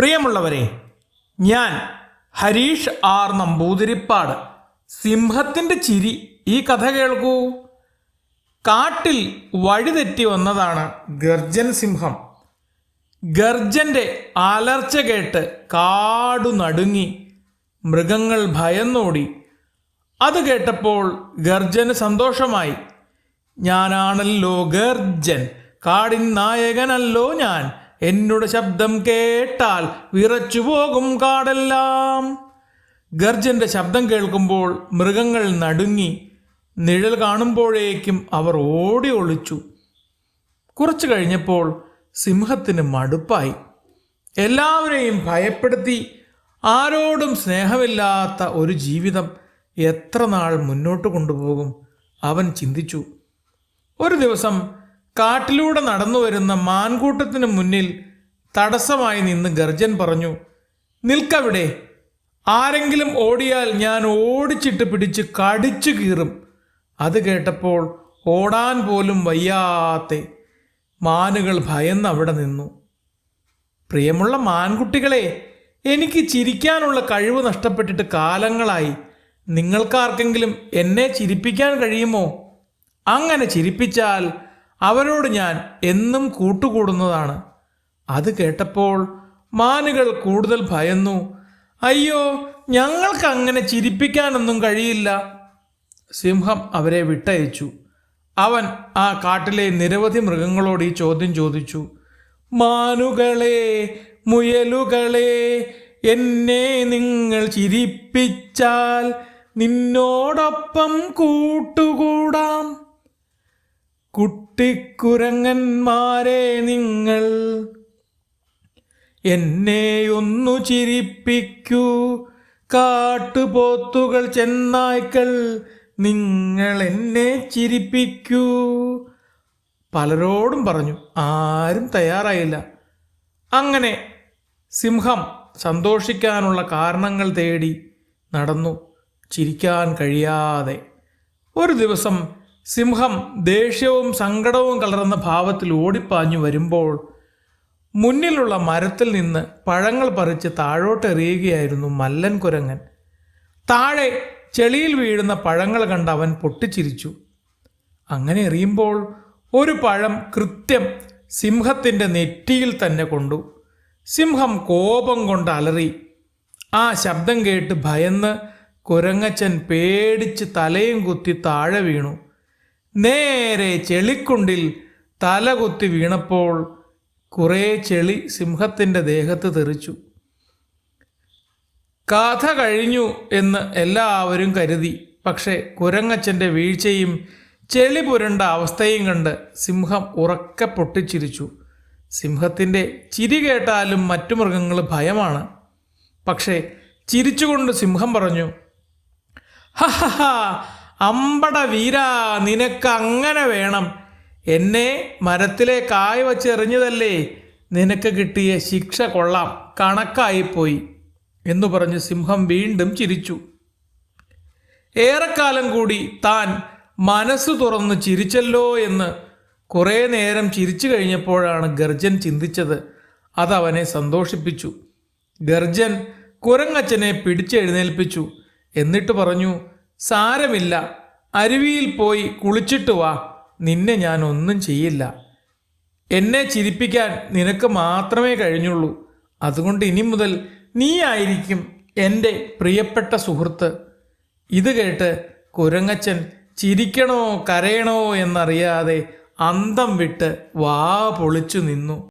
പ്രിയമുള്ളവരെ ഞാൻ ഹരീഷ് ആർ നമ്പൂതിരിപ്പാട്. സിംഹത്തിന്റെ ചിരി ഈ കഥ കേൾക്കൂ. കാട്ടിൽ വഴിതെറ്റി വന്നതാണ് ഗർജൻ സിംഹം. ഗർജന്റെ അലർച്ച കേട്ട് കാടു നടുങ്ങി മൃഗങ്ങൾ ഭയന്നോടി. അത് കേട്ടപ്പോൾ ഗർജന് സന്തോഷമായി. ഞാനാണല്ലോ ഗർജൻ കാടിൻ നായകനല്ലോ ഞാൻ. എന്നോട് ശബ്ദം കേട്ടാൽ വിറച്ചു പോകും കാടെല്ലാം. ഗർജന്റെ ശബ്ദം കേൾക്കുമ്പോൾ മൃഗങ്ങൾ നടുങ്ങി നിഴൽ കാണുമ്പോഴേക്കും അവർ ഓടി ഒളിച്ചു. കുറച്ചു കഴിഞ്ഞപ്പോൾ സിംഹത്തിന് മടുപ്പായി. എല്ലാവരെയും ഭയപ്പെടുത്തി ആരോടും സ്നേഹമില്ലാത്ത ഒരു ജീവിതം എത്ര നാൾ മുന്നോട്ട് കൊണ്ടുപോകും അവൻ ചിന്തിച്ചു. ഒരു ദിവസം കാട്ടിലൂടെ നടന്നു വരുന്ന മാൻകൂട്ടത്തിന് മുന്നിൽ തടസ്സമായി നിന്ന് ഗർജൻ പറഞ്ഞു നിൽക്കവിടെ. ആരെങ്കിലും ഓടിയാൽ ഞാൻ ഓടിച്ചിട്ട് പിടിച്ച് കടിച്ചു കീറും. അത് കേട്ടപ്പോൾ ഓടാൻ പോലും വയ്യാത്തെ മാനുകൾ ഭയന്ന് അവിടെ നിന്നു. പ്രിയമുള്ള മാൻകുട്ടികളെ എനിക്ക് ചിരിക്കാനുള്ള കഴിവ് നഷ്ടപ്പെട്ടിട്ട് കാലങ്ങളായി. നിങ്ങൾക്കാർക്കെങ്കിലും എന്നെ ചിരിപ്പിക്കാൻ കഴിയുമോ? അങ്ങനെ ചിരിപ്പിച്ചാൽ അവരോട് ഞാൻ എന്നും കൂട്ടുകൂടുന്നതാണ്. അത് കേട്ടപ്പോൾ മാനുകൾ കൂടുതൽ ഭയന്നു. അയ്യോ ഞങ്ങൾക്ക് അങ്ങനെ ചിരിപ്പിക്കാനൊന്നും കഴിയില്ല. സിംഹം അവരെ വിട്ടയച്ചു. അവൻ ആ കാട്ടിലെ നിരവധി മൃഗങ്ങളോട് ഈ ചോദ്യം ചോദിച്ചു. മാനുകളെ മുയലുകളെ എന്നെ നിങ്ങൾ ചിരിപ്പിച്ചാൽ നിന്നോടൊപ്പം കൂട്ടുകൂടാം. കുട്ടിക്കുരങ്ങന്മാരെ നിങ്ങൾ എന്നെ ഒന്നു ചിരിപ്പിക്കൂ. കാട്ടുപോത്തുകൾ ചെന്നായ്ക്കൾ നിങ്ങൾ എന്നെ ചിരിപ്പിക്കൂ. പലരോടും പറഞ്ഞു ആരും തയ്യാറായില്ല. അങ്ങനെ സിംഹം സന്തോഷിക്കാനുള്ള കാരണങ്ങൾ തേടി നടന്നു ചിരിക്കാൻ കഴിയാതെ ഒരു ദിവസം സിംഹം ദേഷ്യവും സങ്കടവും കലർന്ന ഭാവത്തിൽ ഓടിപ്പാഞ്ഞു വരുമ്പോൾ മുന്നിലുള്ള മരത്തിൽ നിന്ന് പഴങ്ങൾ പറിച്ച് താഴോട്ടെറിയുകയായിരുന്നു മല്ലൻ കുരങ്ങൻ. താഴെ ചെളിയിൽ വീഴുന്ന പഴങ്ങൾ കണ്ട് അവൻ പൊട്ടിച്ചിരിച്ചു. അങ്ങനെ എറിയുമ്പോൾ ഒരു പഴം കൃത്യം സിംഹത്തിന്റെ നെറ്റിയിൽ തന്നെ കൊണ്ടു. സിംഹം കോപം കൊണ്ട് അലറി. ആ ശബ്ദം കേട്ട് ഭയന്ന് കുരങ്ങച്ചൻ പേടിച്ച് തലയും കുത്തി താഴെ വീണു. നേരെ ചെളിക്കുണ്ടിൽ തലകുത്തി വീണപ്പോൾ കുറേ ചെളി സിംഹത്തിന്റെ ദേഹത്ത് തെറിച്ചു. കഥ കഴിഞ്ഞു എന്ന് എല്ലാവരും കരുതി. പക്ഷേ കുരങ്ങച്ചന്റെ വീഴ്ചയും ചെളി പുരണ്ട അവസ്ഥയും കണ്ട് സിംഹം ഉറക്കെ പൊട്ടിച്ചിരിച്ചു. സിംഹത്തിന്റെ ചിരി കേട്ടാലും മറ്റു മൃഗങ്ങൾ ഭയമാണ്. പക്ഷേ ചിരിച്ചുകൊണ്ട് സിംഹം പറഞ്ഞു ഹഹഹ അമ്പട വീരാ നിനക്ക് അങ്ങനെ വേണം. എന്നെ മരത്തിലെ കായ വച്ചെറിഞ്ഞതല്ലേ നിനക്ക് കിട്ടിയ ശിക്ഷ കൊള്ളാം. കണക്കായിപ്പോയി. എന്നു പറഞ്ഞ് സിംഹം വീണ്ടും ചിരിച്ചു. ഏറെക്കാലം കൂടി താൻ മനസ്സ് തുറന്ന് ചിരിച്ചല്ലോ എന്ന് കുറേ നേരം ചിരിച്ചു കഴിഞ്ഞപ്പോഴാണ് ഗർജൻ ചിന്തിച്ചത്. അതവനെ സന്തോഷിപ്പിച്ചു. ഗർജൻ കുരങ്ങച്ചനെ പിടിച്ചെഴുന്നേൽപ്പിച്ചു എന്നിട്ട് പറഞ്ഞു സാരമില്ല. അരുവിയിൽ പോയി കുളിച്ചിട്ട് വാ. നിന്നെ ഞാൻ ഒന്നും ചെയ്യില്ല. എന്നെ ചിരിപ്പിക്കാൻ നിനക്ക് മാത്രമേ കഴിഞ്ഞുള്ളൂ. അതുകൊണ്ട് ഇനി മുതൽ നീ ആയിരിക്കും എന്റെ പ്രിയപ്പെട്ട സുഹൃത്ത്. ഇത് കേട്ട് കുരങ്ങച്ചൻ ചിരിക്കണോ കരയണോ എന്നറിയാതെ അന്തം വിട്ട് വാ പൊളിച്ചു നിന്നു.